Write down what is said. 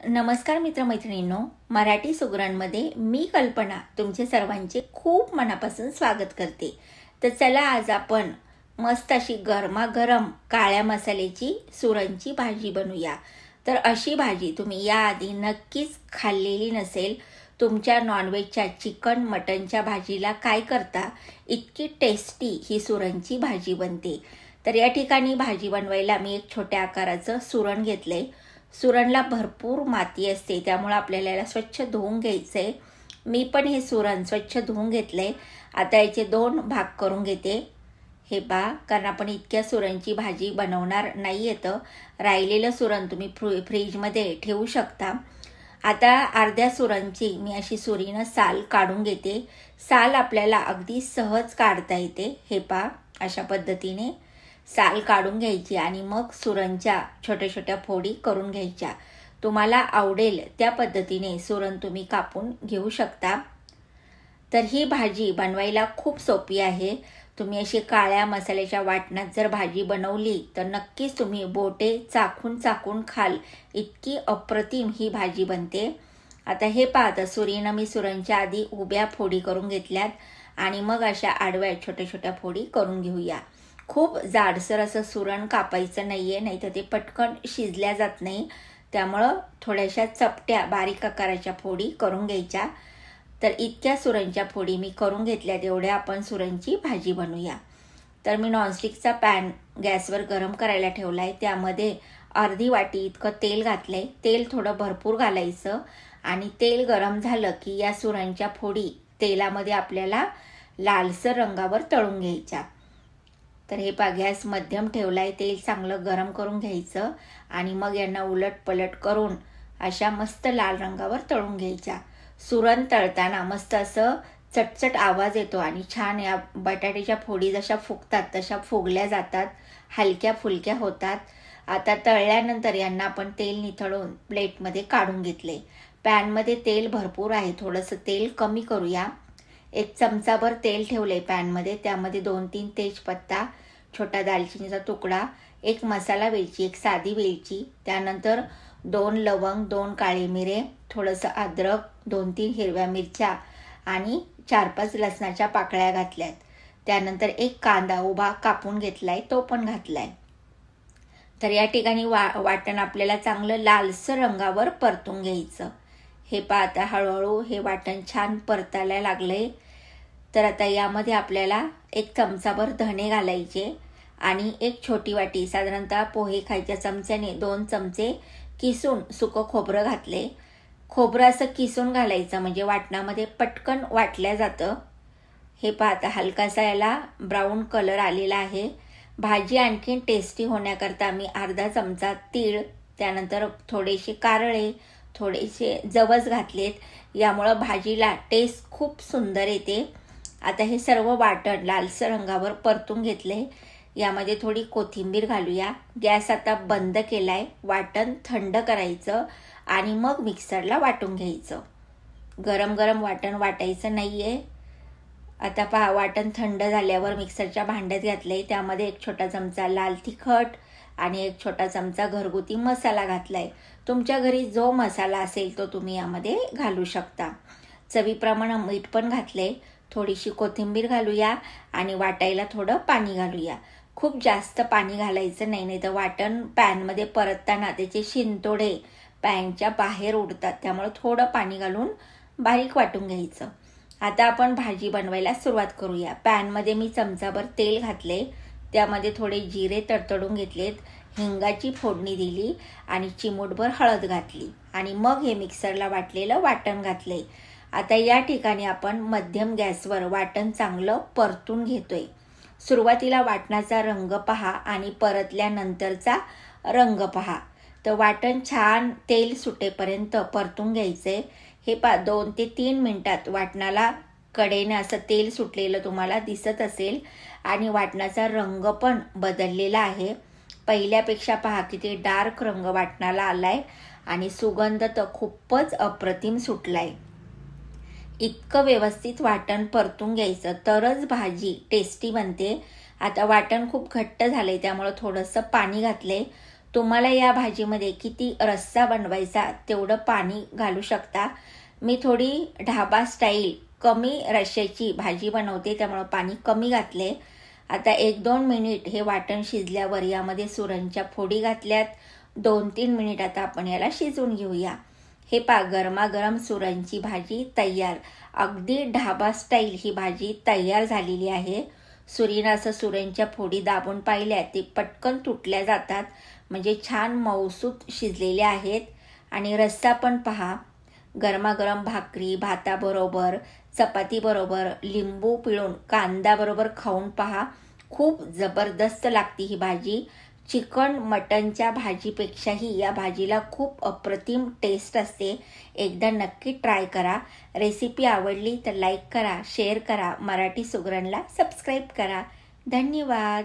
नमस्कार मित्रमैत्रिणींनो मराठी सुगरणमध्ये मी कल्पना तुमचे सर्वांचे खूप मनापासून स्वागत करते. तर चला आज आपण मस्त अशी गरमागरम काळ्या मसाल्याची सुरणची भाजी बनवूया. तर अशी भाजी तुम्ही याआधी नक्कीच खाल्लेली नसेल. तुमच्या नॉनव्हेजच्या चिकन मटनच्या भाजीला काय करता इतकी टेस्टी ही सुरणची भाजी बनते. तर या ठिकाणी भाजी बनवायला मी एक छोट्या आकाराचं सुरण घेतलं आहे सुरणला भरपूर माती असते त्यामुळं आपल्याला याला स्वच्छ धुवून घ्यायचं आहे मी पण हे सुरण स्वच्छ धुवून घेतलं आहे आता याचे दोन भाग करून घेते. हे पा कारण आपण इतक्या सुरणची भाजी बनवणार नाही येतं राहिलेलं सुरण तुम्ही फ्रु फ्रीजमध्ये ठेवू शकता. आता अर्ध्या सुरणची मी अशी सुरीनं साल काढून घेते. साल आपल्याला अगदी सहज काढता येते. हे पा अशा पद्धतीने. साल काढून घ्यायची आणि मग सुरणच्या छोट्या छोट्या फोडी करून घ्यायच्या. तुम्हाला आवडेल त्या पद्धतीने सुरण तुम्ही कापून घेऊ शकता. तर ही भाजी बनवायला खूप सोपी आहे. तुम्ही अशी काळ्या मसाल्याच्या वाटणात जर भाजी बनवली तर नक्कीच तुम्ही बोटे चाकून चाकून खाल. इतकी अप्रतिम ही भाजी बनते. आता हे पाहता सुरीनं मी सुरणच्या आधी उभ्या फोडी करून घेतल्यात आणि मग अशा आडव्या छोट्या छोट्या फोडी करून घेऊया. खूप जाडसर असं सुरण कापायचं नाही आहे नाही तर ते पटकन शिजल्या जात नाही. त्यामुळं थोड्याशा चपट्या बारीक आकाराच्या फोडी करून घ्यायच्या. तर इतक्या सुरणच्या फोडी मी करून घेतल्या तेवढ्या आपण सुरणची भाजी बनवूया तर मी नॉनस्टिकचा पॅन गॅसवर गरम करायला ठेवला आहे त्यामध्ये अर्धी वाटी इतकं तेल घातलं आहे तेल थोडं भरपूर घालायचं आणि तेल गरम झालं की या सुरणच्या फोडी तेलामध्ये आपल्याला लालसर रंगावर तळून घ्यायच्या तर हे पा गॅस मध्यम ठेवला आहे तेल चांगलं गरम करून घ्यायचं आणि मग यांना उलट पलट करून अशा मस्त लाल रंगावर तळून घ्यायच्या. सुरण तळताना मस्त असं चटचट आवाज येतो आणि छान या बटाट्याच्या फोडी जशा फुगतात तशा फुगल्या जातात हलक्या फुलक्या होतात. आता तळल्यानंतर यांना आपण तेल निथळून प्लेटमध्ये काढून घेतले. पॅनमध्ये तेल भरपूर आहे थोडंसं तेल कमी करूया. एक चमचाभर तेल ठेवले पॅनमध्ये त्यामध्ये दोन तीन तेजपत्ता छोटा दालचिनीचा तुकडा एक मसाला वेलची एक साधी वेलची त्यानंतर दोन लवंग दोन काळे मिरे थोडंसं अद्रक दोन तीन हिरव्या मिरच्या आणि चार पाच लसणाच्या पाकळ्या घातल्यात. त्यानंतर एक कांदा उभा कापून घेतलाय तो पण घातलाय. तर या ठिकाणी वा वाटण आपल्याला चांगलं लालसर रंगावर परतून घ्यायचं. हे पाहता हळूहळू हे वाटण छान परतायला लागलंय. तर आता यामध्ये आपल्याला एक चमचाभर धणे घालायचे आणि एक छोटी वाटी साधारणतः पोहे खायच्या चमच्याने दोन चमचे किसून सुकं खोबरं घातले. खोबरं असं किसून घालायचं म्हणजे वाटणामध्ये पटकन वाटल्या जातं. हे पाहता हलकासा याला ब्राऊन कलर आलेला आहे. भाजी आणखीन टेस्टी होण्याकरता मी अर्धा चमचा तीळ त्यानंतर थोडेसे कारळे थोडेसे जवस घातलेत. यामुळं भाजीला टेस्ट खूप सुंदर येते. आता हे सर्व वाटण लालसर रंगावर परतून घेतले. यामध्ये थोडी कोथिंबीर घालूया. गॅस आता बंद केलाय. वाटण थंड करायचं आणि मग मिक्सरला वाटून घ्यायचं. गरम गरम वाटण वाटायचं नाही आहे आता पहा वाटण थंड झाल्यावर मिक्सरच्या भांड्यात घातले त्यामध्ये एक छोटा चमचा लाल तिखट आणि एक छोटा चमचा घरगुती मसाला घातलाय. तुमच्या घरी जो मसाला असेल तो तुम्ही यामध्ये घालू शकता. चवीप्रमाणे मीठ पण घातले थोडीशी कोथिंबीर घालूया आणि वाटायला थोडं पाणी घालूया. खूप जास्त पाणी घालायचं नाही नाही तर वाटण पॅनमध्ये परतताना त्याचे शिंतोडे पॅनच्या बाहेर उडतात त्यामुळे थोडं पाणी घालून बारीक वाटून घ्यायचं. आता आपण भाजी बनवायला सुरुवात करूया. पॅनमध्ये मी चमचाभर तेल घातले त्यामध्ये थोडे जिरे तडतडून घेतलेत हिंगाची फोडणी दिली आणि चिमूटभर हळद घातली आणि मग हे मिक्सरला वाटलेलं वाटण घातले आता या ठिकाणी आपण मध्यम गॅसवर वाटण चांगलं परतून घेतोय. सुरुवातीला वाटणाचा रंग पहा आणि परतल्यानंतरचा रंग पहा. तर वाटण छान तेल सुटेपर्यंत परतून घ्यायचे हे पा दोन ते तीन मिनिटात वाटणाला कडेने असं तेल सुटलेलं तुम्हाला दिसत असेल आणि वाटणाचा रंग पण बदललेला आहे. पहिल्यापेक्षा पहा किती डार्क रंग वाटणाला आलाय आणि सुगंध तर खूपच अप्रतिम सुटलाय. इतकं व्यवस्थित वाटण परतून घ्यायचं. तरच भाजी टेस्टी बनते. आता वाटण खूप घट्ट झालं आहे त्यामुळं थोडंसं पाणी घातलंय. तुम्हाला या भाजीमध्ये किती रस्सा बनवायचा तेवढं पाणी घालू शकता. मी थोडी ढाबा स्टाईल कमी रश्श्याची भाजी बनवते त्यामुळं पाणी कमी घातले आता एक दोन मिनिट हे वाटण शिजल्यावर यामध्ये सुरणच्या फोडी घातल्यात. दोन तीन मिनिट आता आपण याला शिजवून घेऊया. हे पा गरमागरम सुरांची भाजी तयार. अगदी ढाबा स्टाईल ही भाजी तयार झालेली आहे. सुरीनं असं सुऱ्यांच्या फोडी दाबून पाहिल्या ते पटकन तुटल्या जातात. म्हणजे छान मऊसूत शिजलेले आहेत. आणि रस्सा पण पहा. गरमागरम भाकरी भाताबरोबर चपातीबरोबर लिंबू पिळून कांदाबरोबर खाऊन पहा. खूप जबरदस्त लागते ही भाजी. चिकन मटनच्या भाजीपेक्षाही या भाजीला खूप अप्रतिम टेस्ट असते. एकदा नक्की ट्राय करा. रेसिपी आवडली तर लाईक करा शेअर करा. मराठी सुगरणला सबस्क्राईब करा. धन्यवाद.